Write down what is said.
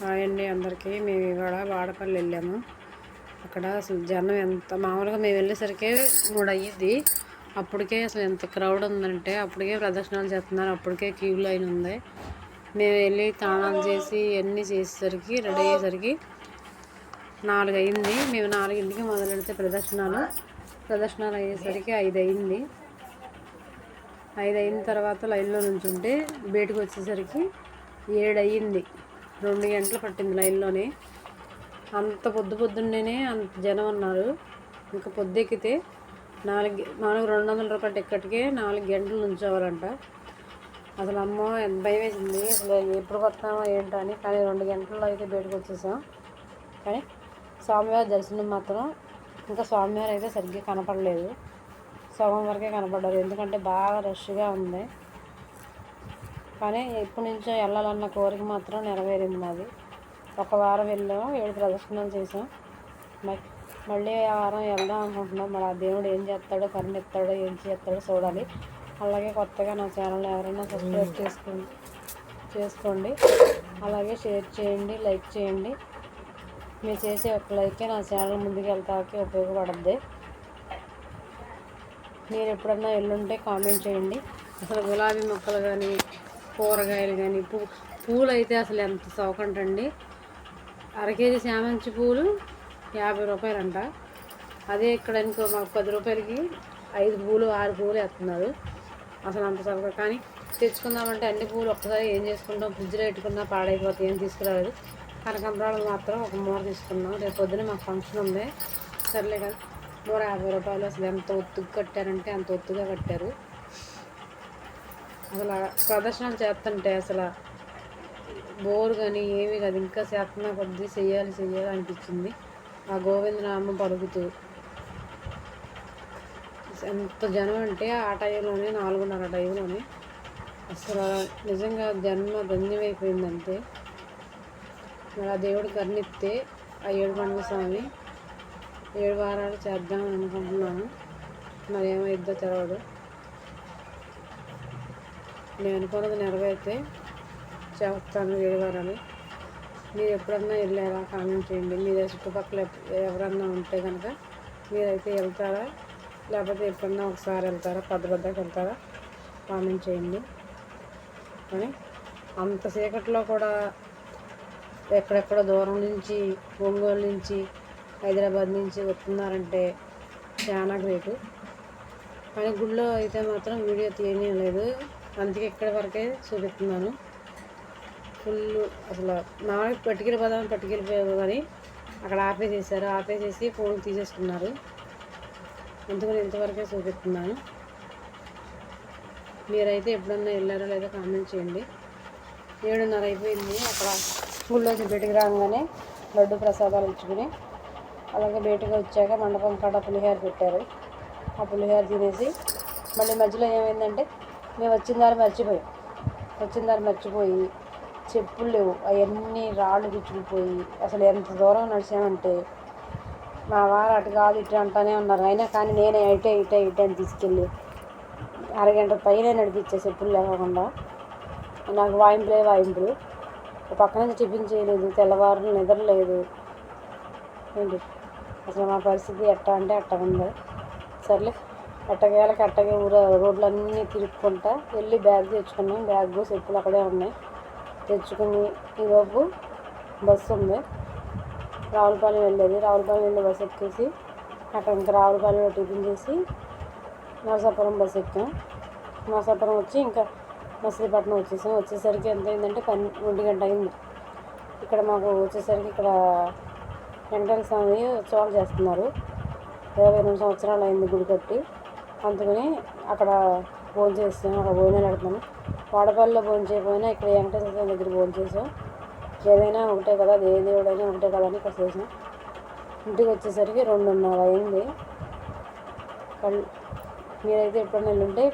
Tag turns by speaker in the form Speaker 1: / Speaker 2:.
Speaker 1: Hi అండి అందరికీ. మేము ఇవాళ వాడపల్లి వెళ్ళాము. అక్కడ అసలు జనం ఎంత మామూలుగా మేము వెళ్ళేసరికి మూడు అయ్యిద్ది అప్పటికే అసలు ఎంత క్రౌడ్ ఉందంటే అప్పటికే ప్రదర్శనలు చేస్తున్నారు. అప్పటికే క్యూ లైన్ ఉంది. మేము వెళ్ళి తాళాలు చేసి ఇవన్నీ చేసేసరికి రెడీ అయ్యేసరికి నాలుగు అయింది మేము నాలుగింటికి మొదలు పెడితే ప్రదర్శనలు. ప్రదర్శనలు అయ్యేసరికి ఐదు అయింది ఐదు అయిన తర్వాత లైన్లో నుంచుంటే బయటకు వచ్చేసరికి ఏడు అయ్యింది రెండు గంటలు పట్టింది లైన్లోనే. అంత పొద్దు పొద్దున్నేనే అంత జనం ఉన్నారు ఇంకా పొద్దెక్కితే నాలుగు నాలుగు రెండు వందల రూపాయల టిక్కెట్కే నాలుగు గంటలు ఉంచేవారంట అసలు అమ్మో ఎంత భయం వేసింది. అసలు ఎప్పుడు వస్తామో ఏంటో అని కానీ రెండు గంటల్లో అయితే బయటకు వచ్చేసాం. కానీ స్వామివారి దర్శనం మాత్రం ఇంకా స్వామివారు అయితే సరిగ్గా కనపడలేదు. సగం వరకే కనపడ్డారు. ఎందుకంటే బాగా రష్గా ఉంది. కానీ ఎప్పటి నుంచో వెళ్ళాలన్న కోరిక మాత్రం నెరవేరింది నాది ఒక వారం వెళ్ళాము ఏడు ప్రదర్శనలు చేసాం మళ్ళీ ఆ వారం వెళ్దాం అనుకుంటున్నాం. మరి ఆ దేవుడు ఏం చేస్తాడో కరుణిస్తాడో ఏం చేస్తాడో చూడాలి. అలాగే కొత్తగా నా ఛానల్ ఎవరైనా సబ్స్క్రైబ్ చేసుకోండి చేసుకోండి. అలాగే షేర్ చేయండి లైక్ చేయండి. మీరు చేసే ఒక లైకే నా ఛానల్ ముందుకు వెళ్తాకి ఉపయోగపడద్ది. మీరు ఎప్పుడన్నా వెళ్ళుంటే కామెంట్ చేయండి. అసలు గులాబీ మొక్కలు కానీ కూరగాయలు కానీ పూ పూలు అయితే అసలు ఎంత సౌకంటండి. అర కేజీ చామంతి పూలు యాభై రూపాయలు అంట అదే ఇక్కడ ఇంకో మాకు పది రూపాయలకి ఐదు పూలు ఆరు పూలు వేస్తున్నారు. అసలు అంత సౌక కానీ తెచ్చుకుందామంటే అన్ని పూలు ఒక్కసారి ఏం చేసుకుంటాం? ఫ్రిడ్జ్లో పెట్టుకున్నా పాడైపోతాయి ఏం తీసుకురాలేదు. కనకంబరాలు మాత్రం ఒక మూర తీసుకున్నాం. రేపు పొద్దున మాకు ఫంక్షన్ ఉంది. సర్లే కదా. మూర యాభై రూపాయలు అసలు ఎంత ఒత్తుగా కట్టారంటే అంత ఒత్తుగా కట్టారు. అసలు ప్రదర్శనలు చేస్తుంటే అసలు బోర్ కానీ ఏమి కాదు. ఇంకా చేస్తున్నా కొద్దీ చెయ్యాలి చెయ్యాలి అనిపించింది. ఆ గోవిందనామం పలుకుతూ. ఎంత జనం అంటే ఆ టైంలోనే నాలుగున్నర టైంలోనే అసలు నిజంగా జన్మ ధన్యమైపోయిందంటే మరి ఆ దేవుడు కర్ణిస్తే ఆ ఏడు పండుగ స్వామి ఏడు వారాలు చేద్దామని అనుకుంటున్నాను. మరి ఏమైద్దో తెలవదు. నేను అనుకున్నది నెరవేరితే చేస్తాను ఏడు మీరు ఎప్పుడన్నా వెళ్ళారా? కామెంట్ చేయండి. మీరు చుట్టుపక్కల ఎవరన్నా ఉంటే కనుక మీరైతే వెళ్తారా? లేకపోతే ఎప్పుడన్నా ఒకసారి వెళ్తారా? పెద్ద పెద్దకి వెళ్తారా? కామెంట్ చేయండి. కానీ అంత చీకట్లో కూడా ఎక్కడెక్కడ దూరం నుంచి ఒంగోలు నుంచి హైదరాబాద్ నుంచి వస్తున్నారంటే చాలా గ్రేటు. కానీ గుళ్ళో అయితే మాత్రం వీడియో తీయనే లేదు. అందుకే ఇక్కడ వరకే చూపిస్తున్నాను. ఫుల్ అసలు నా పట్టుకెళ్ళి పదాన్ని పట్టుకెళ్ళిపోయారు కానీ అక్కడ ఆపేసేసారు. ఆపేసేసి ఫోన్ తీసేసుకున్నారు. అందుకని ఇంతవరకే చూపిస్తున్నాను. మీరైతే ఎప్పుడన్నా వెళ్ళారో లేదో కామెంట్ చేయండి. ఏడున్నర అయిపోయింది. అక్కడ గుళ్ళోకి బయటికి రాగానే లడ్డు ప్రసాదాలు ఇచ్చుకుని అలాగే బయటకు వచ్చాక మండపం కాడ పులిహార పెట్టారు. ఆ పులిహోర తినేసి మళ్ళీ మధ్యలో ఏమైందంటే మేము వచ్చిన దారి మర్చిపోయాం. వచ్చిన దారి మర్చిపోయి చెప్పులు లేవు. అవన్నీ రాళ్ళు గుచ్చుకుపోయి అసలు ఎంత దూరం నడిచామంటే మా వారు అటు కాదు ఇటు అంటానే ఉన్నారు. అయినా కానీ నేనే ఇటే ఇటే ఇటే అని తీసుకెళ్ళి అరగంట పైన నడిపించే చెప్పులు లేకుండా నాకు వాయింపులే వాయింపులు పక్క నుంచి టిఫిన్ చేయలేదు తెల్లవారు నిద్ర లేదు. ఏంటి? అసలు మా పరిస్థితి ఎట్టా అంటే అట్ట ఉంది సర్లే. ఎట్టకేళ్ళకి అట్టగే ఊర రోడ్లన్నీ తిరుక్కుంటా వెళ్ళి బ్యాగ్ తెచ్చుకున్నాం. బ్యాగ్ చెప్పులు అక్కడే ఉన్నాయి. తెచ్చుకుని ఈరోజు బస్సు ఉంది. రావులపాలెం వెళ్ళేది. రావులపాలెం వెళ్ళి బస్సు ఎక్కేసి అక్కడ ఇంకా రావులపాలెంలో టిఫిన్ చేసి నరసాపురం బస్సు ఎక్కాం. నరసాపురం వచ్చి ఇంకా మసిలీపట్నం వచ్చేసాం. వచ్చేసరికి ఎంత అయిందంటే పని ఒంటి గంట అయింది. ఇక్కడ మాకు వచ్చేసరికి ఇక్కడ వెంకటేశ్వర స్వామి ఉత్సవాలు చేస్తున్నారు. ఇరవై రెండు సంవత్సరాలు అయింది గుడి కట్టి. అందుకని అక్కడ భోజనం చేస్తాం అక్కడ భోజనాలు పెడుతున్నాను వాడపల్లిలో భోజనం చేయకపోయినా ఇక్కడ వెంకటేశ్వర స్వామి దగ్గర భోజనం చేసాం ఏదైనా ఒకటే కదా ఏ దేవుడైనా ఒకటే కదా అని ఇక్కడ చేసాం ఇంటికి వచ్చేసరికి రెండున్నర అయింది. మీరైతే ఎప్పుడైనా వెళ్ళుంటే